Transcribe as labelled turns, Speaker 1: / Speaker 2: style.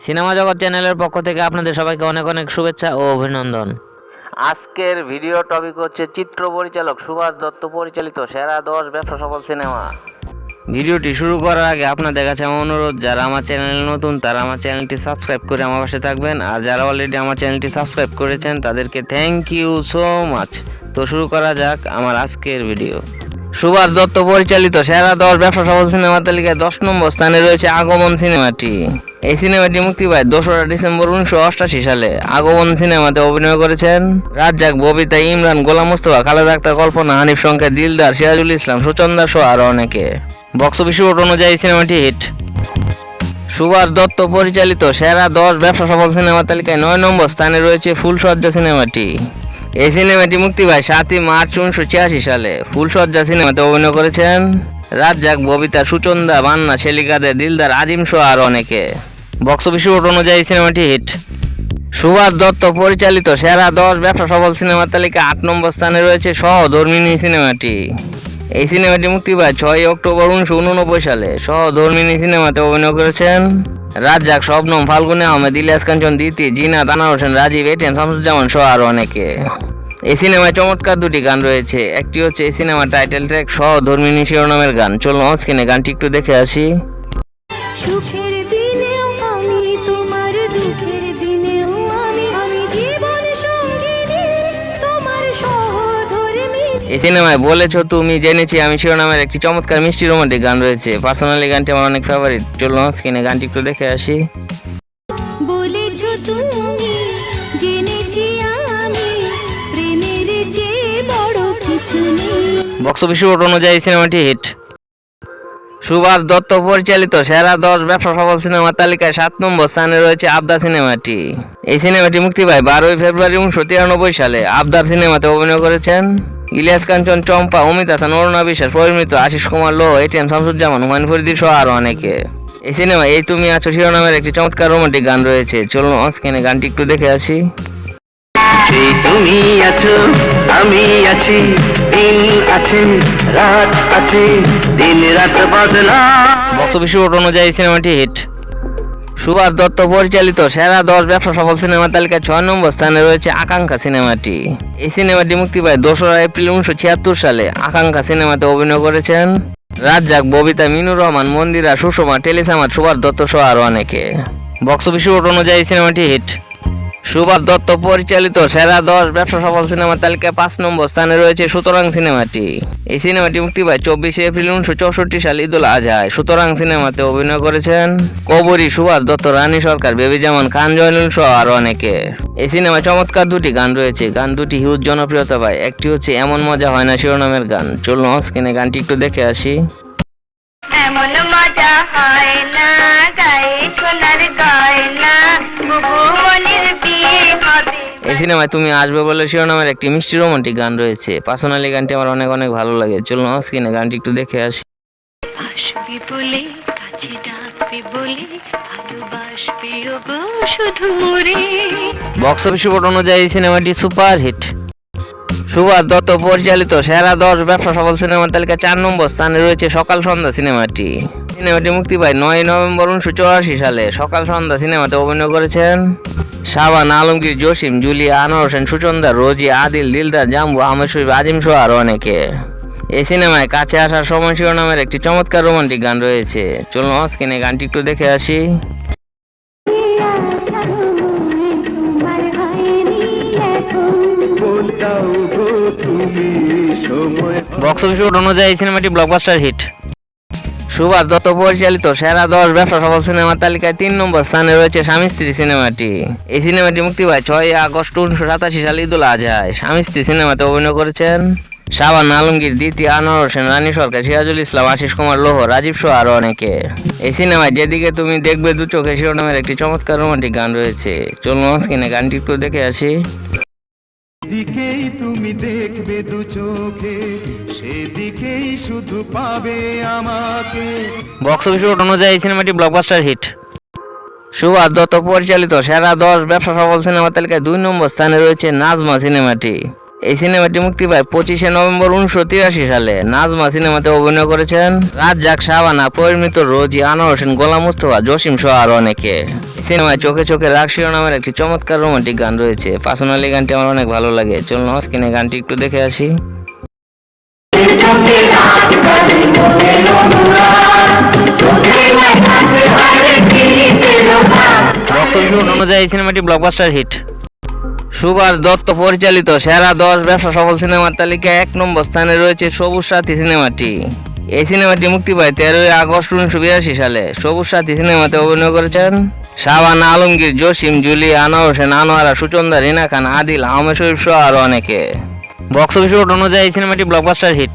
Speaker 1: Cinema জগৎ চ্যানেলের পক্ষ থেকে আপনাদের সবাইকে অনেক অনেক শুভেচ্ছা ও অভিনন্দন। আজকের ভিডিও টপিক হচ্ছে চিত্র পরিচালক সুভাষ দত্ত পরিচালিত সেরা দশ ব্যবসা সফল সিনেমা। ভিডিওটি শুরু করার আগে আপনাদের কাছে আমার অনুরোধ যারা আমার চ্যানেল নতুন তারা আমার চ্যানেলটি সাবস্ক্রাইব করে আমার পাশে থাকবেন। আর যারা অলরেডি আমার চ্যানেলটি সাবস্ক্রাইব করেছেন তাদেরকে থ্যাংক ইউ সো মাচ তো শুরু করা যাক আমার আজকের ভিডিও সুভাষ দত্ত পরিচালিত সেরা দশ ব্যবসা সফল সিনেমা তালিকায় দশ নম্বর স্থানে রয়েছে আগমন সিনেমাটি। এই সিনেমাটি মুক্তি পায় দোসরা ডিসেম্বর উনিশশো অষ্টাশি সালে। আগমন সিনেমাতে অভিনয় করেছেন রাজ্জাক, ববিতা, ইমরান, গোলাম মুস্তফা, খালেদা আক্তার, কল্পনা, হানিফ সংখ্যা দিলদার, সিরাজুল ইসলাম, সুচন্দা সহ আরও অনেকে। বক্স অফিস অনুযায়ী সিনেমাটি হিট। সুভাষ দত্ত পরিচালিত সেরা দশ ব্যবসা সফল সিনেমা তালিকায় নয় নম্বর স্থানে রয়েছে ফুলসজ্জা সিনেমাটি। এই সিনেমাটি মুক্তি পায় সাতই মার্চ উনিশশো ছিয়াশি সালে। ফুলসজ্জা সিনেমাতে অভিনয় করেছেন রাজ্জাক, ববিতা, সুচন্দা, বান্না শেলিকাদের দিলদার, আজিম সহ আরও অনেকে। বক্স অফিস অনুযায়ী সিনেমাটি হিট সুভাষ দত্ত পরিচালিত সেরা দশ ব্যবসা সফল সিনেমার তালিকা আট নম্বর স্থানে রয়েছে সহধর্মিনী সিনেমাটি এই সিনেমাটি মুক্তি পায় ছয় অক্টোবর উনিশশো উননব্বই সালে। সহধর্মিনী সিনেমাতে অভিনয় করেছেন রাজ্জাক, শবনম, ফাল্গুনে আহমেদ, ইলিয়াস কাঞ্চন, দিতি, জিনা তানা হোসেন, রাজীব এটেন শামসুজ্জামান সহ আরও অনেকে। এই সিনেমায় চমৎকার দুটি গান রয়েছে। একটি হচ্ছে এই সিনেমার টাইটেল ট্র্যাক সহধর্মিনী শিরোনামের গান। চলুন স্ক্রিনে গানটি একটু দেখে আসি। এই সিনেমায় বলেছ তুমি জেনেছি আমি। শিরোনামের একটি চমৎকার মিষ্টি রোমান্টিক গান রয়েছে। পার্সোনালি গানটি আমার অনেক ফেভারিট চলুন স্ক্রিনে গানটি একটু দেখে আসি। বক্স অফিস অনুযায়ী সিনেমাটি হিট সুভাষ দত্ত পরিচালিত সেরা দশ ব্যবসা সফল সিনেমার তালিকায় সাত নম্বর স্থানে রয়েছে আবদার সিনেমাটি। এই সিনেমাটি মুক্তি পায় বারোই ফেব্রুয়ারি উনিশশো তিরানব্বই সালে। আবদার সিনেমাতে অভিনয় করেছেন ইলিয়াস কাঞ্চন চম্পা অমিত হাসান অরুণা বিশ্বাস পরিমিত আশিস কুমার লো এটিএম শামসুজ্জামান হুমায়ুন ফরিদি সহ আরও অনেকে। এই সিনেমা এই তুমি আছো শিরোনামের একটি চমৎকার রোমান্টিক গান রয়েছে। চলুন অস্ক্রিনে গানটি একটু দেখে আসি।
Speaker 2: সেই তুমি আছো আমি আছি দিন আছে রাত আছে দিন রাত বদলা
Speaker 1: বক্স অফিস অনুযায়ী সিনেমাটি হিট সুভাষ দত্ত পরিচালিত সেরা দশ ব্যবসা সফল সিনেমার তালিকায় ছয় নম্বর স্থানে রয়েছে আকাঙ্ক্ষা সিনেমাটি। এই সিনেমাটি মুক্তি পায় দোসরা এপ্রিল উনিশশো ছিয়াত্তর সালে। আকাঙ্ক্ষা সিনেমাতে অভিনয় করেছেন রাজ্জাক, ববিতা, মিনুর রহমান, মন্দিরা, সুষমা টেলিসামাত সুভাষ দত্ত সহ আরও অনেকে। বক্স অফিস অনুযায়ী সিনেমাটি হিট। সুভাষ দত্ত পরিচালিত সেরা দশ ব্যবসা সফল সিনেমার তালিকায় পাঁচ নম্বর স্থানে রয়েছে সুতরাং সিনেমাটি। এই সিনেমাটি মুক্তি পায় চব্বিশে এপ্রিল উনিশশো চৌষট্টি সাল ঈদুল আজহায় সুতরাং সিনেমাতে অভিনয় করেছেন কবরী সুভাষ দত্ত, রানী সরকার, বেবি জামান খান, জয়নুল সহ আরও অনেকে। এই সিনেমায় চমৎকার দুটি গান রয়েছে। গান দুটি হিউজ জনপ্রিয়তা পায়। একটি হচ্ছে এমন মজা হয় না শিরোনামের গান। চলুন স্ক্রিনে গানটি একটু দেখে আসি।
Speaker 3: এমন মজা হয় না, গায়ে সোনার গয়না মনির
Speaker 1: এই সিনেমায় তুমি আসবে বলে শিরোনামের একটি মিষ্টি রোমান্টিক গান রয়েছে। পার্সোনালি গানটি আমার অনেক অনেক ভালো লাগে। চলুন স্ক্রিনে গানটি একটু দেখে আসি।
Speaker 3: বলে কাছে ডাকবি বলে ভালোবাসবি গো শুধু মরে।
Speaker 1: বক্স অফিস রিপোর্ট অনুযায়ী সিনেমাটি সুপার হিট। সুভাষ দত্ত পরিচালিত সেরা দশ ব্যবসা সফল সিনেমার তালিকা চার নম্বর স্থানে রয়েছে সকাল সন্ধ্যা সিনেমাটি। সিনেমাটি মুক্তি পায় নয় নভেম্বর উনিশশো চুরাশি সালে। সকাল সন্ধ্যা সিনেমাতে অভিনয় করেছেন শাবান আলমগীর, জসিম, জুলিয়া আনোয়ার হোসেন, সুচন্দা, রোজি, আদিল, দিলদার, জাম্বু, আহমেদ শরীফ, আজিম সহ আরও অনেকে। এই সিনেমায় কাছে আসার সময় শিরোনামের একটি চমৎকার রোমান্টিক গান রয়েছে। চলুন স্ক্রিনে গানটি একটু দেখে আসি। বক্স অফিস অনুযায়ী সিনেমাটি ব্লকবাস্টার হিট সুভাষ দত্ত পরিচালিত সেরা দশ ব্যবসা সফল সিনেমার তালিকায় তিন নম্বর স্থানে রয়েছে স্বামী স্ত্রী সিনেমাটি। এই সিনেমাটি মুক্তি পায় ছয় আগস্ট উনিশশো সাতাশি সাল ঈদুল আজহায়। স্বামী স্ত্রী সিনেমাতে অভিনয় করেছেন শাবান আলমগীর, দ্বিতি আনোয়ার হোসেন, রানী সরকার, সিরাজুল ইসলাম, আশিস কুমার লোহ, রাজীব সহ আরও অনেকে। এই সিনেমায় যেদিকে তুমি দেখবে দু চোখে শিরোনামের একটি চমৎকার রোমান্টিক গান রয়েছে। চলুন স্ক্রিনে গানটি একটু দেখে আসি।
Speaker 4: দিকেই তুমি দেখবে দু চোখে, সেদিকেই শুধু পাবে আমাকে।
Speaker 1: বক্স অফিস অনুযায়ী সিনেমাটি ব্লকবাস্টার হিট সুভাষ দত্ত পরিচালিত, সেরা দশ ব্যবসা সফল সিনেমা তালিকায় দুই নম্বর স্থানে রয়েছে নাজমা সিনেমাটি এই সিনেমাটি মুক্তি পায় পঁচিশে নভেম্বর উনিশশো তিরাশি সালে। নাজমা সিনেমাতে অভিনয় করেছেন রাজ্জাক, শাবানা, পরিমিত, রোজি, আনোয়ার হোসেন, গোলাম মুস্তফা, জসিম সহ আরও অনেকে। সিনেমায় চোখে চোখে রাগ শিরোনামের একটি চমৎকার রোমান্টিক গান রয়েছে। পার্সোনালি গানটি আমার অনেক ভালো লাগে। চলুন স্ক্রিনে গানটি একটু দেখে আসি। অনুযায়ী সিনেমাটি ব্লকবাস্টার হিট সুভাষ দত্ত পরিচালিত সেরা দশ ব্যবসা সফল সিনেমার তালিকায় এক নম্বর স্থানে রয়েছে সবুজ সাথী সিনেমাটি। এই সিনেমাটি মুক্তি পায় তেরোই আগস্ট উনিশশো বিরাশি সালে। সবুজ সাথী সিনেমাতে অভিনয় করেছেন শাবান আলমগীর, জসিম জুলি আনোয়ার হোসেন, আনোয়ারা, সুচন্দা, রিনা খান, আদিল, আহমেদ শরীফ সহ আরও অনেকে। বক্স অফিস অনুযায়ী সিনেমাটি ব্লকবাস্টার হিট